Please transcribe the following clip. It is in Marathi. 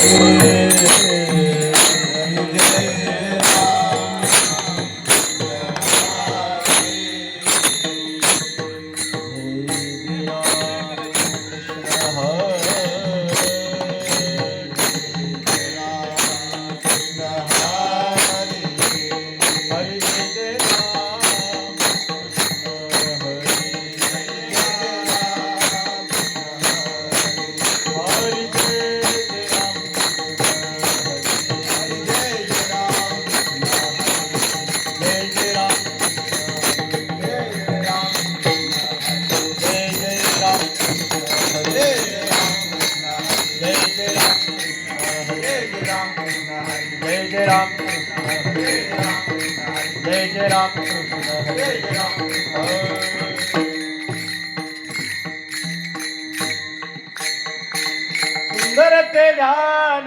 Música जय जय राम कृष्ण जय जय राम कृष्ण सुंदर ते ध्यान